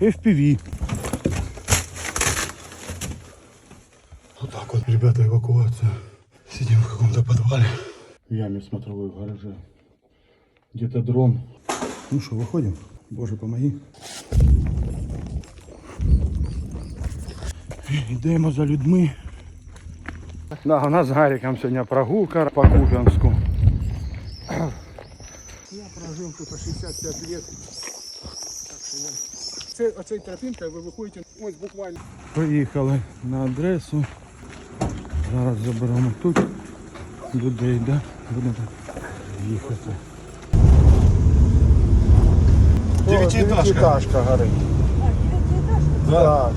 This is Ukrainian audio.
FPV. Вот так вот, ребята, эвакуация. Сидим в каком-то подвале. В яме смотровой в гараже. Где-то дрон. Ну что, выходим? Боже, помоги. Йдемо за людьми. Да, у нас з Гариком сьогодні прогулка по Куп'янську. Я прожив тут 65 років. Так що я... Це, оцей тропінка, ви виходите, ось буквально. Приїхали на адресу. Зараз заберемо тут людей, да? Будемо їхати. Дев'ятиэтажка горить. Так.